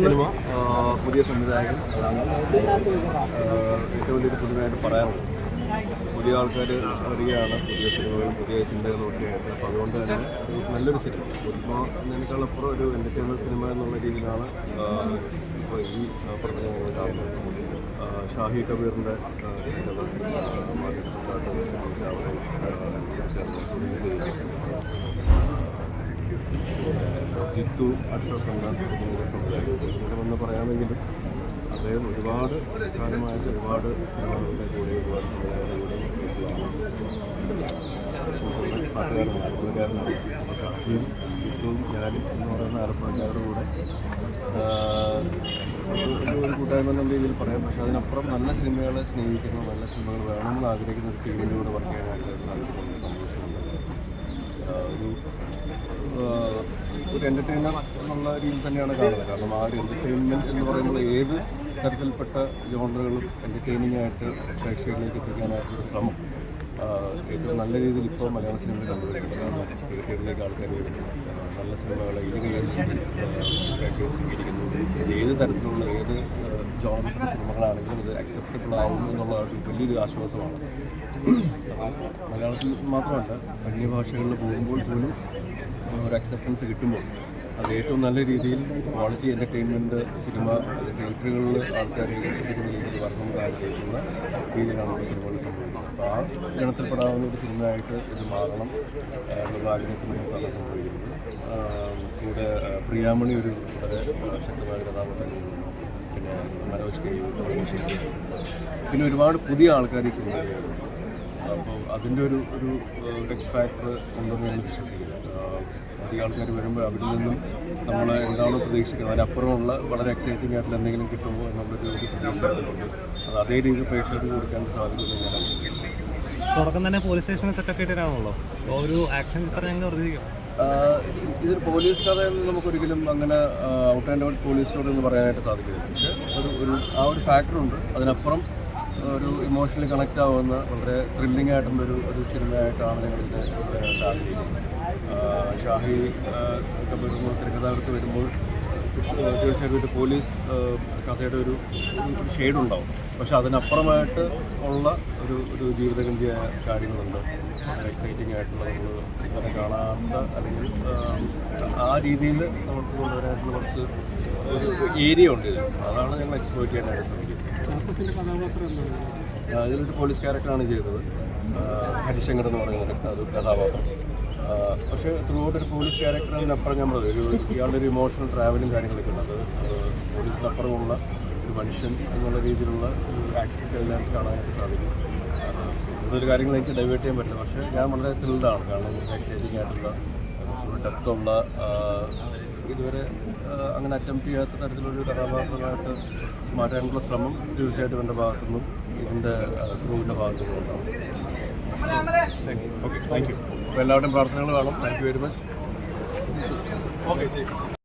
Cinema പുതിയ സംവിധായകൻ ഏറ്റവും വലിയൊരു പുതുതായിട്ട് പറയാറുള്ളത് പുതിയ ആൾക്കാർ വരികയാണ് പുതിയ സിനിമകളും പുതിയ ചിന്തകളും ഒക്കെ ആയിട്ട് അപ്പോൾ അതുകൊണ്ട് തന്നെ നല്ലൊരു സിനിമ ഇപ്പോൾ എന്നതിനേക്കാളപ്പുറം ഒരു എന്റർടൈൻമെന്റ് സിനിമ എന്നുള്ള രീതിയിലാണ് ഇപ്പോൾ ഈ പ്രകടനം കാണുന്നത് ഷാഹി കബീറിന്റെ. ജിത്തു അഷ്റഫ് എന്ന പുതിയ സംവിധായകൻ വന്ന് പറയാമെങ്കിലും അദ്ദേഹം ഒരുപാട് കാലമായിട്ട് ഒരുപാട് സിനിമകളുടെ കൂടെ ഒരുപാട് സംവിധായകരുടെ കൂടെ പാട്ടുകാരനാണ് ഷാഫിയും ജിത്തുവും ഞാനും എന്ന് പറയുന്ന ആലപ്പുഴക്കാരുടെ കൂടെ കൂട്ടായ്മ രീതിയിൽ പറയാം? പക്ഷേ അതിനപ്പുറം നല്ല സിനിമകളെ സ്നേഹിക്കുന്ന നല്ല സിനിമകൾ വേണമെന്ന് ആഗ്രഹിക്കുന്ന ഒരു ടീമിന്റെ കൂടെ വർക്ക് ചെയ്യാനായിട്ട് സാധിക്കുന്നുണ്ട് സന്തോഷമുണ്ട്. ഒരു ഒരു എന്റർടൈനർ എന്നുള്ള രീതിയിൽ തന്നെയാണ് കാണുന്നത്. കാരണം ആ ഒരു എന്റർടൈൻമെന്റ് എന്ന് പറയുമ്പോൾ ഏത് തരത്തിൽപ്പെട്ട ജോണറുകളും എന്റർടൈനിങ് ആയിട്ട് പ്രേക്ഷകരിലേക്ക് എത്തിക്കാനായിട്ടുള്ള ശ്രമം. ഏറ്റവും നല്ല രീതിയിൽ ഇപ്പോൾ മലയാള സിനിമയിൽ തിയേറ്ററിലേക്ക് ആൾക്കാർ നല്ല സിനിമകളെ ഏത് പ്രേക്ഷകർ ഏത് തരത്തിലുള്ള ഏത് ജോണറിന്റെ സിനിമകളാണെങ്കിലും അത് അക്സെപ്റ്റബിൾ ആവുന്നു എന്നുള്ള ഒരു വലിയൊരു ആശ്വാസമാണ്. മലയാളത്തിൽ മാത്രമല്ല അന്യഭാഷകളിൽ പോകുമ്പോൾ പോലും ഒരു അക്സെപ്റ്റൻസ് കിട്ടുമ്പോൾ അത് ഏറ്റവും നല്ല രീതിയിൽ ക്വാളിറ്റി എന്റർടൈൻമെന്റ് സിനിമ തിയേറ്ററുകളിൽ ആൾക്കാരെ ആഗ്രഹിക്കുന്ന രീതിയിലാണ് ഒരു സിനിമകൾ സംഭവിക്കുന്നത് അപ്പോൾ ആ ഗണത്തിൽപ്പെടാവുന്ന ഒരു സിനിമയായിട്ട് ഇത് മാറണം എന്നുള്ള ആഗ്രഹത്തിന് നമുക്കത് സംഭവിക്കുന്നത്. കൂടെ പ്രിയാമണി ഒരു വളരെ ശക്തമായ കഥാപാത്രം പിന്നെ മനോജ് കെ. പിന്നെ ഒരുപാട് പുതിയ ആൾക്കാർ ഈ സിനിമയിൽ അപ്പോൾ അതിന്റെ ഒരു ഒരു എക്സ് ഫാക്ടർ ഉണ്ടെന്ന് ഞാൻ വിശ്വസിക്കുന്നു ആഹ് അധികം ആൾക്കാർ വരുമ്പോൾ അവിടെ നിന്നും നമ്മൾ എന്താണോ പ്രതീക്ഷിക്കുന്നത്. അതിനപ്പുറമുള്ള വളരെ എക്സൈറ്റിംഗ് ആയിട്ടുള്ള എന്തെങ്കിലും കിട്ടുമോ എന്നുള്ളൊരു പ്രതീക്ഷ അത് അതേ രീതിയിൽ പ്രേക്ഷകർക്ക് കൊടുക്കാൻ സാധിക്കുന്നു ഞാൻ. തുടക്കം തന്നെ പോലീസ് സ്റ്റേഷൻ ഇട്ടിട്ടാണല്ലോ ഒരു ആക്ഷൻ ഇതിൽ ഇതൊരു പോലീസ് കഥ എന്ന് നമുക്കൊരിക്കലും അങ്ങനെ out and out police story എന്ന് പറയാനായിട്ട് സാധിക്കില്ല. പക്ഷേ ഒരു ഒരു ആ ഒരു ഫാക്ടറുണ്ട് അതിനപ്പുറം ഒരു ഇമോഷണലി കണക്റ്റ് ആവുന്ന വളരെ ത്രില്ലിംഗ് ആയിട്ടുള്ള ഒരു സിനിമയായിട്ടാണ് ഞങ്ങൾ ഇതിനെ ആഗ്രഹിക്കുന്നത്. ഷാഹി ഒക്കെ വരുമ്പോൾ തിരക്കഥാകൃത്ത് വരുമ്പോൾ തീർച്ചയായിട്ടും ഒരു പോലീസ് കഥയുടെ ഒരു ഷെയ്ഡുണ്ടാവും പക്ഷെ അതിനപ്പുറമായിട്ട് ഉള്ള ഒരു ഒരു ജീവിതഗന്ധിയായ കാര്യങ്ങളുണ്ട്. എക്സൈറ്റിംഗ് ആയിട്ടുള്ള നമ്മൾ ഇങ്ങനെ കാണാത്ത അല്ലെങ്കിൽ ആ രീതിയിൽ നമുക്ക് കൊണ്ടുവരാനായിട്ടുള്ള കുറച്ച് ഒരു ഏരിയ ഉണ്ട് ഇതിൽ. അതാണ് ഞങ്ങൾ എക്സ്പ്ലോർ ചെയ്യാനായിട്ട് ശ്രമിക്കുന്നത്. അതിലൊരു പോലീസ് ക്യാരക്ടറാണ് ചെയ്തത്. ഹരിശങ്കർ എന്ന് പറയുന്ന ഒരു കഥാപാത്രം. പക്ഷേ ത്രൂ ഔട്ട് ഒരു പോലീസ് ക്യാരക്ടർ അതിനപ്പുറം ഞാൻ പറഞ്ഞത് ഒരു ഇയാളുടെ ഒരു ഇമോഷണൽ ട്രാവലും കാര്യങ്ങളൊക്കെ ഉണ്ട്. അത് പോലീസിനപ്പുറമുള്ള ഒരു മനുഷ്യൻ എന്നുള്ള രീതിയിലുള്ള ഒരു ആക്ടിവിറ്റി എല്ലാം കാണാനായിട്ട് സാധിക്കും. കൂടുതൽ കാര്യങ്ങൾ എനിക്ക് ഡൈവേർട്ട് ചെയ്യാൻ പറ്റില്ല. പക്ഷേ ഞാൻ വളരെ ത്രില്ഡാണ് കാരണം എക്സൈറ്റിംഗ് ആയിട്ടുള്ള ഡെപ്തുള്ള ഇതുവരെ അങ്ങനെ അറ്റംപ്റ്റ് ചെയ്യാത്ത തരത്തിലൊരു കഥാപാത്രമായിട്ട് മാറ്റാനുള്ള ശ്രമം തീർച്ചയായിട്ടും എന്റെ ഭാഗത്തു നിന്നും ഇതിന്റെ ക്രൂവിന്റെ ഭാഗത്തുനിന്നും ഉണ്ടാവും. ഓക്കെ താങ്ക് യു എല്ലാവരുടെയും പ്രാർത്ഥനകൾ കാണും. Thank you very much